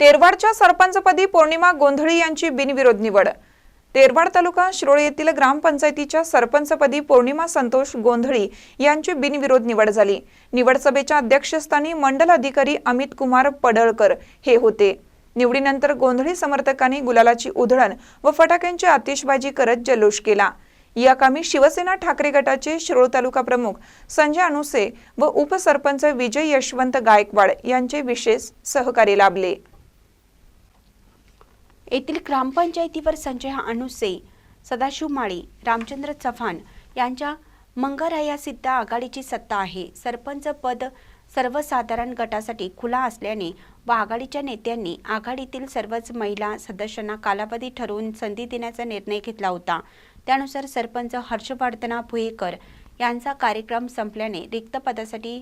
तेरवाडच्या सरपंचपदी पौर्णिमा गोंधळी यांची बिनविरोध निवड. तेरवाड तालुका शिरोळ येथील ग्रामपंचायतीच्या सरपंचपदी पौर्णिमा संतोष गोंधळी यांची बिनविरोध निवड झाली. निवड सभेच्या अध्यक्षस्थानी मंडल अधिकारी अमित कुमार पडळकर हे होते. निवडीनंतर गोंधळी समर्थकांनी गुलालाची उधळण व फटाक्यांची आतिषबाजी करत जल्लोष केला. या कामी शिवसेना ठाकरे गटाचे शिरोळ तालुका प्रमुख संजय अनुसे व उपसरपंच विजय यशवंत गायकवाड यांचे विशेष सहकार्य लाभले. येथील ग्रामपंचायतीवर संजय अनुसे सदाशिव माळी रामचंद्र चव्हाण यांच्या मंगराया सिद्ध आघाडीची सत्ता आहे. सरपंच पद सर्वसाधारण गटासाठी खुला असल्याने व आघाडीच्या नेत्यांनी आघाडीतील सर्वच महिला सदस्यांना कालावधी ठरवून संधी देण्याचा निर्णय घेतला होता. त्यानुसार सरपंच हर्षवर्धना भुयेकर यांचा कार्यक्रम संपल्याने रिक्त पदासाठी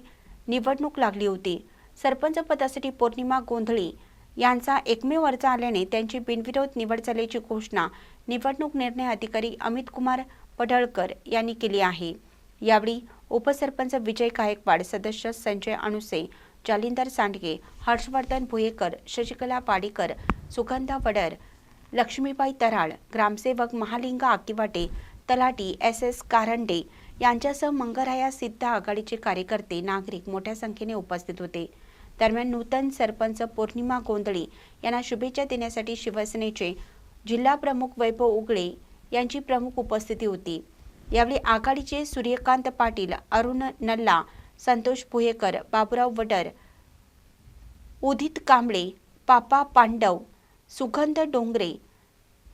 निवडणूक लागली होती. सरपंच पदासाठी पौर्णिमा गोंधळी यांचा एकमेव अर्ज आल्याने त्यांची बिनविरोध निवड झाल्याची घोषणा निवडणूक निर्णय अधिकारी अमित कुमार पडळकर यांनी केली आहे. यावेळी उपसरपंच विजय गायकवाड सदस्य संजय अनुसे जालिंदर सांडगे हर्षवर्धन भुयेकर शशिकला पाडीकर सुगंधा वडर लक्ष्मीबाई तराळ ग्रामसेवक महालिंग आकिवाटे तलाटी एस एस कारंडे यांच्यासह मंगराया सिद्ध आघाडीचे कार्यकर्ते नागरिक मोठ्या संख्येने उपस्थित होते. दरम्यान नूतन सरपंच पौर्णिमा गोंदळे यांना शुभेच्छा देण्यासाठी शिवसेनेचे जिल्हा प्रमुख वैभव उगळे यांची प्रमुख उपस्थिती होती. यावेळी आघाडीचे सूर्यकांत पाटील अरुण नल्ला संतोष भुयेकर बाबुराव वडर उदित कांबळे पापा पांडव सुगंध डोंगरे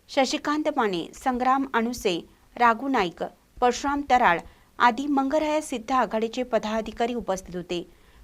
शशिकांत माने संग्राम अनुसे राघू नाईक परशुराम तराळ आदी मंगराया सिद्ध आघाडीचे पदाधिकारी उपस्थित होते.